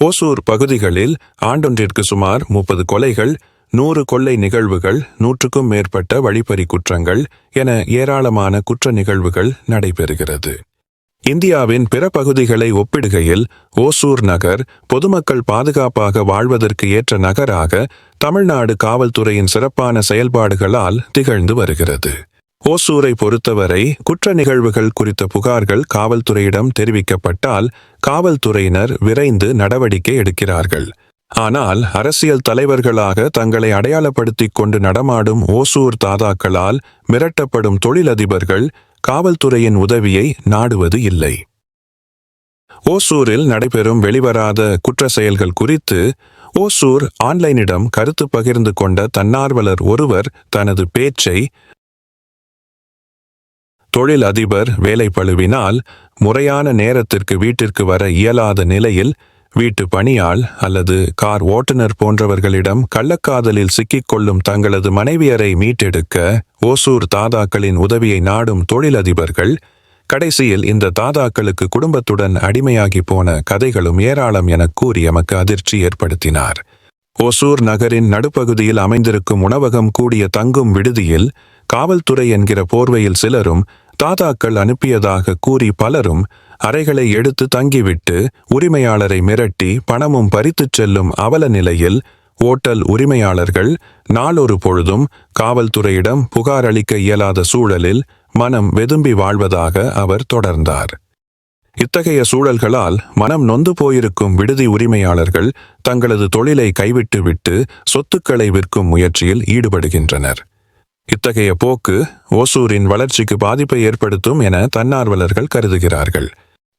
ஓசூர் பகுதிகளில் ஆண்டொன்றிற்கு சுமார் முப்பது கொலைகள் நூறு கொள்ளை நிகழ்வுகள் நூற்றுக்கும் மேற்பட்ட வழிப்பறி குற்றங்கள் என ஏராளமான குற்ற நிகழ்வுகள் நடைபெறுகிறது. இந்தியாவின் பிற பகுதிகளை ஒப்பிடுகையில் ஓசூர் நகர் பொதுமக்கள் பாதுகாப்பாக வாழ்வதற்கு ஏற்ற நகராக தமிழ்நாடு காவல்துறையின் சிறப்பான செயல்பாடுகளால் திகழ்ந்து வருகிறது. ஓசூரை பொறுத்தவரை குற்ற நிகழ்வுகள் குறித்த புகார்கள் காவல்துறையிடம் தெரிவிக்கப்பட்டால் காவல்துறையினர் விரைந்து நடவடிக்கை எடுக்கிறார்கள். ஆனால் அரசியல் தலைவர்களாக தங்களை அடையாளப்படுத்திக் கொண்டு நடமாடும் ஓசூர் தாதாக்களால் மிரட்டப்படும் தொழிலதிபர்கள் காவல்துறையின் உதவியை நாடுவது இல்லை. ஓசூரில் நடைபெறும் வெளிவராத குற்ற செயல்கள் குறித்து ஓசூர் ஆன்லைனிடம் கருத்து பகிர்ந்து கொண்ட தன்னார்வலர் ஒருவர் தனது பேச்சை தொழில் அதிபர் வேலைப்பழுவினால் முறையான நேரத்திற்கு வீட்டிற்கு வர இயலாத நிலையில் வீட்டு பணியாள் அல்லது கார் ஓட்டுநர் போன்றவர்களிடம் கள்ளக்காதலில் சிக்கிக்கொள்ளும் தங்களது மனைவியரை மீட்டெடுக்க ஓசூர் தாதாக்களின் உதவியை நாடும் தொழிலதிபர்கள் கடைசியில் இந்த தாதாக்களுக்கு குடும்பத்துடன் அடிமையாகி போன கதைகளும் ஏராளம் எனக் கூறி எமக்கு அதிர்ச்சி ஏற்படுத்தினார். ஓசூர் நகரின் நடுப்பகுதியில் அமைந்திருக்கும் உணவகம் கூடிய தங்கும் விடுதியில் காவல்துறை என்கிற போர்வையில் சிலரும் தாதாக்கள் அனுப்பியதாக கூறி பலரும் அறைகளை எடுத்து தங்கிவிட்டு உரிமையாளரை மிரட்டி பணமும் பறித்துச் செல்லும் அவல நிலையில் ஓட்டல் உரிமையாளர்கள் நாளொரு பொழுதும் காவல்துறையிடம் புகார் அளிக்க இயலாத சூழலில் மனம் வெதும்பி வாழ்வதாக அவர் தொடர்ந்தார். இத்தகைய சூழல்களால் மனம் நொந்து போயிருக்கும் விடுதி உரிமையாளர்கள் தங்களது தொழிலை கைவிட்டுவிட்டு சொத்துக்களை விற்கும் முயற்சியில் ஈடுபடுகின்றனர். இத்தகைய போக்கு ஓசூரின் வளர்ச்சிக்கு பாதிப்பை ஏற்படுத்தும் என தன்னார்வலர்கள் கருதுகிறார்கள்.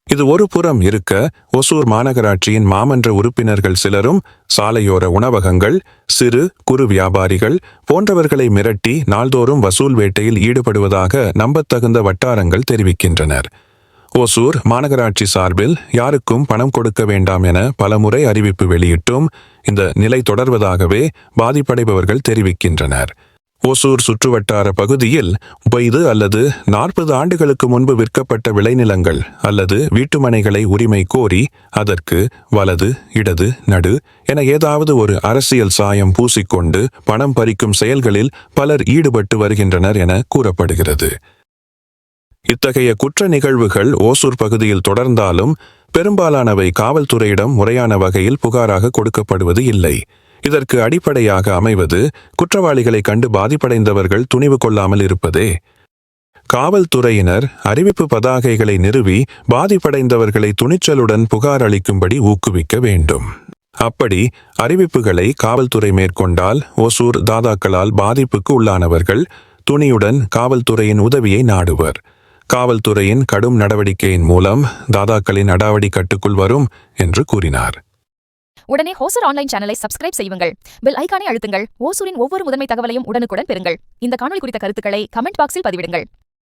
இது ஒரு புறம் இருக்க ஒசூர் மாநகராட்சியின் மாமன்ற உறுப்பினர்கள் சிலரும் சாலையோர உணவகங்கள் சிறு குறு வியாபாரிகள் போன்றவர்களை மிரட்டி நாள்தோறும் வசூல் வேட்டையில் ஈடுபடுவதாக நம்பத்தகுந்த வட்டாரங்கள் தெரிவிக்கின்றனர். ஓசூர் மாநகராட்சி சார்பில் யாருக்கும் பணம் கொடுக்க வேண்டாம் என பலமுறை அறிவிப்பு வெளியிட்டும் இந்த நிலை தொடர்வதாகவே பாதிப்படைபவர்கள் தெரிவிக்கின்றனர். ஓசூர் சுற்றுவட்டார பகுதியில் பொய்து அல்லது நாற்பது ஆண்டுகளுக்கு முன்பு விற்கப்பட்ட விளைநிலங்கள் அல்லது வீட்டுமனைகளை உரிமை கோரி அதற்கு வலது இடது நடு என ஏதாவது ஒரு அரசியல் சாயம் பூசிக்கொண்டு பணம் பறிக்கும் செயல்களில் பலர் ஈடுபட்டு வருகின்றனர் என கூறப்படுகிறது. இத்தகைய குற்ற நிகழ்வுகள் ஓசூர் பகுதியில் தொடர்ந்தாலும் பெரும்பாலானவை காவல்துறையிடம் முறையான வகையில் புகாராக கொடுக்கப்படுவது இல்லை. இதற்கு அடிப்படையாக அமைவது குற்றவாளிகளை கண்டு பாதிப்படைந்தவர்கள் துணிவு கொள்ளாமல் இருப்பதே. காவல்துறையினர் அறிவிப்பு பதாகைகளை நிறுவி பாதிப்படைந்தவர்களை துணிச்சலுடன் புகார் அளிக்கும்படி ஊக்குவிக்க வேண்டும். அப்படி அறிவிப்புகளை காவல்துறை மேற்கொண்டால் ஒசூர் தாதாக்களால் பாதிப்புக்கு உள்ளானவர்கள் துணியுடன் காவல்துறையின் உதவியை நாடுவர். காவல்துறையின் கடும் நடவடிக்கையின் மூலம் தாதாக்களின் அடாவடி கட்டுக்குள் வரும் என்று கூறினார். உடனே ஹோசர் ஆன்லைன் சேனலை சப்ஸ்கிரைப் செய்யுங்கள். பெல் ஐகானை அழுத்துங்கள். ஓசூரின் ஒவ்வொரு முதன்மை தகவலையும் உடனுக்குடன் பெறுங்கள். இந்த காணொலி குறித்த கருத்துக்களை கமெண்ட் பாக்ஸில் பதிவிடுங்கள்.